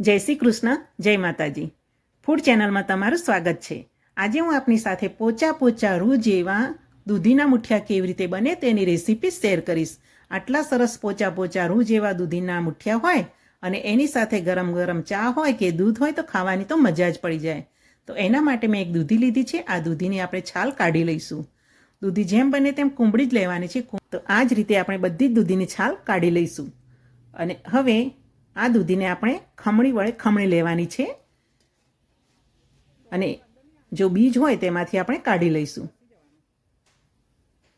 જય શ્રી કૃષ્ણ, જય માતાજી. ફૂડ ચેનલમાં તમારું સ્વાગત છે. આજે હું આપની સાથે પોચા પોચા રૂ જેવા દૂધીના મુઠિયા કેવી રીતે બને તેની રેસીપી શેર કરીશ. આટલા સરસ પોચા પોચા રૂ જેવા દૂધીના મુઠિયા હોય અને એની સાથે ગરમ ગરમ ચા હોય કે દૂધ હોય તો ખાવાની તો મજા જ પડી જાય. તો એના માટે મેં એક દૂધી લીધી છે. આ દૂધીની આપણે છાલ કાઢી લઈશું. દૂધી જેમ બને તેમ કુંબળી જ લેવાની છે. તો આ જ રીતે આપણે બધી જ દૂધીની છાલ કાઢી લઈશું. અને હવે આ દૂધીને આપણે ખમણી વડે ખમણી લેવાની છે. અને જો બીજ હોય તેમાંથી આપણે કાઢી લઈશું.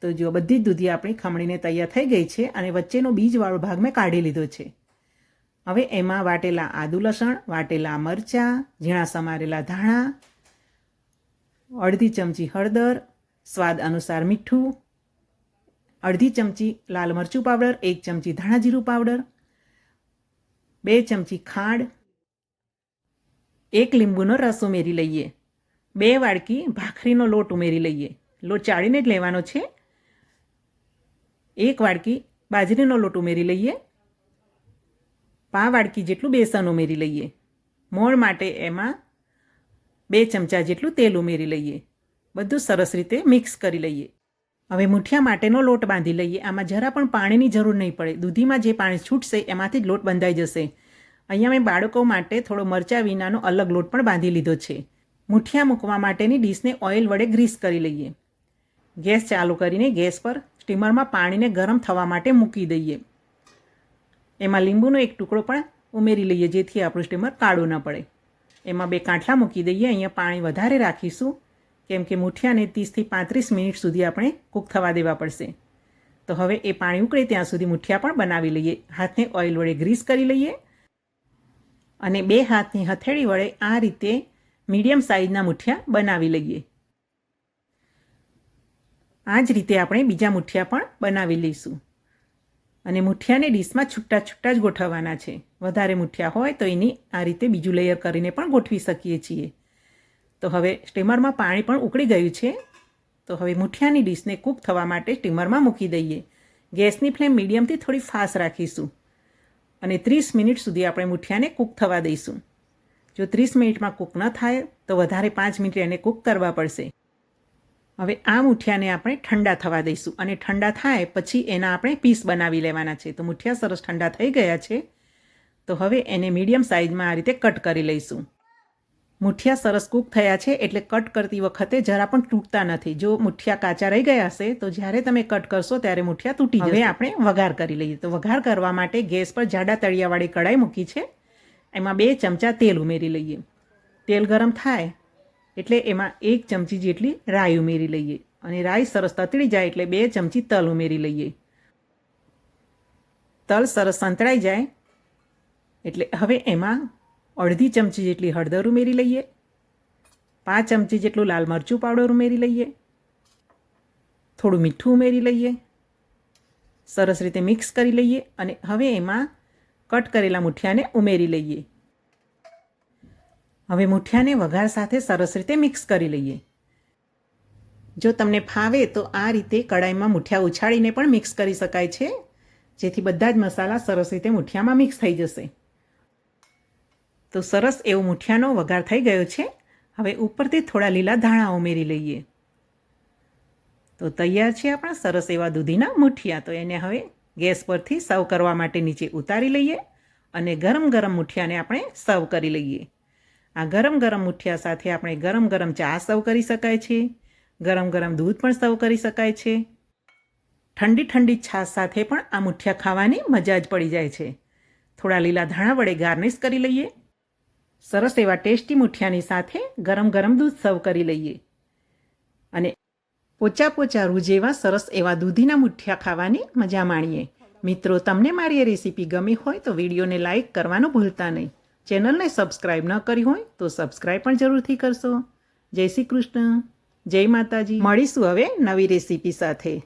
તો જો બધી જ દૂધી આપણી ખમણીને તૈયાર થઈ ગઈ છે અને વચ્ચેનો બીજવાળો ભાગ મેં કાઢી લીધો છે. હવે એમાં વાટેલા આદુ લસણ, વાટેલા મરચાં, ઝીણા સમારેલા ધાણા, અડધી ચમચી હળદર, સ્વાદ અનુસાર મીઠું, અડધી ચમચી લાલ મરચું પાવડર, એક ચમચી ધાણા જીરું પાવડર બે ચમચી ખાંડ, એક લીંબુનો રસ ઉમેરી લઈએ. બે વાડકી ભાખરીનો લોટ ઉમેરી લઈએ. લોટ ચાળીને જ લેવાનો છે. એક વાડકી બાજરીનો લોટ ઉમેરી લઈએ. પા વાડકી જેટલું બેસન ઉમેરી લઈએ. મોણ માટે એમાં બે ચમચા જેટલું તેલ ઉમેરી લઈએ. બધું સરસ રીતે મિક્સ કરી લઈએ. હવે મુઠિયા માટેનો લોટ બાંધી લઈએ. આમાં જરા પણ પાણીની જરૂર નહીં પડે. દૂધીમાં જે પાણી છૂટશે, એમાંથી જ લોટ બંધાઈ જશે. અહીંયા મેં બાળકો માટે થોડો મરચા વિનાનો અલગ લોટ પણ બાંધી લીધો છે. મુઠિયા મૂકવા માટેની ડીશને ઓઇલ વડે ગ્રીસ કરી લઈએ. ગેસ ચાલુ કરીને ગેસ પર સ્ટીમરમાં પાણીને ગરમ થવા માટે મૂકી દઈએ. એમાં લીંબુનો એક ટુકડો પણ ઉમેરી લઈએ જેથી આપણું સ્ટીમર કાળું ન પડે. એમાં બે કાંઠલા મૂકી દઈએ. અહીંયા પાણી વધારે રાખીશું. કેમ કે મૂઠિયાને ત્રીસથી પાંત્રીસ મિનિટ સુધી આપણે કૂક થવા દેવા પડશે. તો હવે એ પાણી ઉકળે ત્યાં સુધી મૂઠિયા પણ બનાવી લઈએ. હાથને ઓઇલ વડે ગ્રીસ કરી લઈએ અને બે હાથની હથેળી વડે આ રીતે મીડિયમ સાઇઝના મૂઠિયા બનાવી લઈએ. આ જ રીતે આપણે બીજા મૂઠિયા પણ બનાવી લઈશું. અને મૂઠિયાને ડીશમાં છૂટા છૂટા જ ગોઠવવાના છે. વધારે મૂઠિયા હોય તો એની આ રીતે બીજું લેયર કરીને પણ ગોઠવી શકીએ છીએ. તો હવે સ્ટીમરમાં પાણી પણ ઉકળી ગયું છે. તો હવે મુઠિયાની ડીશને કૂક થવા માટે સ્ટીમરમાં મૂકી દઈએ. ગેસની ફ્લેમ મીડિયમથી થોડી ફાસ્ટ રાખીશું. અને ત્રીસ મિનિટ સુધી આપણે મુઠિયાને કૂક થવા દઈશું. જો ત્રીસ મિનિટમાં કૂક ન થાય, તો વધારે પાંચ મિનિટ એને કૂક કરવા પડશે. હવે આ મુઠિયાને આપણે ઠંડા થવા દઈશું. અને ઠંડા થાય પછી એના આપણે પીસ બનાવી લેવાના છે. તો મુઠિયા સરસ ઠંડા થઈ ગયા છે. તો હવે એને મીડિયમ સાઇઝમાં આ રીતે કટ કરી લઈશું. મુઠિયા સરસ કૂક થયા છે એટલે કટ કરતી વખતે જરા પણ તૂટતા નથી. જો મુઠિયા કાચા રહી ગયા હશે તો જ્યારે તમે કટ કરશો ત્યારે મુઠિયા તૂટી જશે. આપણે વઘાર કરી લઈએ. તો વઘાર કરવા માટે ગેસ પર જાડા તળિયાવાળી કઢાઈ મૂકી છે. એમાં બે ચમચા તેલ ઉમેરી લઈએ. તેલ ગરમ થાય એટલે એમાં એક ચમચી જેટલી રાઈ ઉમેરી લઈએ. અને રાઈ સરસ તતડી જાય એટલે બે ચમચી તલ ઉમેરી લઈએ. તલ સરસ સંતળાઈ જાય એટલે હવે એમાં અડધી ચમચી જેટલી હળદર ઉમેરી લઈએ. પાંચ ચમચી જેટલું લાલ મરચું પાવડર ઉમેરી લઈએ. થોડું મીઠું ઉમેરી લઈએ. સરસ રીતે મિક્સ કરી લઈએ અને હવે એમાં કટ કરેલા મુઠિયાને ઉમેરી લઈએ. હવે મુઠિયાને વઘાર સાથે સરસ રીતે મિક્સ કરી લઈએ. જો તમને ફાવે તો આ રીતે કડાઈમાં મુઠિયા ઉછાળીને પણ મિક્સ કરી શકાય છે. જેથી બધા જ મસાલા સરસ રીતે મુઠિયામાં મિક્સ થઈ જશે. તો સરસ એવો મુઠિયાનો વઘાર થઈ ગયો છે. હવે ઉપરથી થોડા લીલા ધાણા ઉમેરી લઈએ. તો તૈયાર છે આપણા સરસ એવા દૂધીના મુઠિયા. તો એને હવે ગેસ પરથી સર્વ કરવા માટે નીચે ઉતારી લઈએ અને ગરમ ગરમ મુઠિયાને આપણે સર્વ કરી લઈએ. આ ગરમ ગરમ મુઠિયા સાથે આપણે ગરમ ગરમ ચા સર્વ કરી શકાય છે. ગરમ ગરમ દૂધ પણ સર્વ કરી શકાય છે. ઠંડી ઠંડી છાશ સાથે પણ આ મુઠિયા ખાવાની મજા જ પડી જાય છે. થોડા લીલા ધાણા વડે ગાર્નિશ કરી લઈએ. સરસ એવા ટેસ્ટી મુઠિયાની સાથે ગરમ ગરમ દૂધ સર્વ કરી લઈએ. અને પોચા પોચા રૂજેવા સરસ એવા દૂધીના મુઠિયા ખાવાની મજા માણીએ. મિત્રો, તમને મારી એ રેસીપી ગમી હોય તો વિડીયોને લાઇક કરવાનું ભૂલતા નહીં. ચેનલને સબસ્ક્રાઈબ ન કરી હોય તો સબસ્ક્રાઈબ પણ જરૂરથી કરશો. જય શ્રી કૃષ્ણ. જય માતાજી. મળીશું હવે નવી રેસીપી સાથે.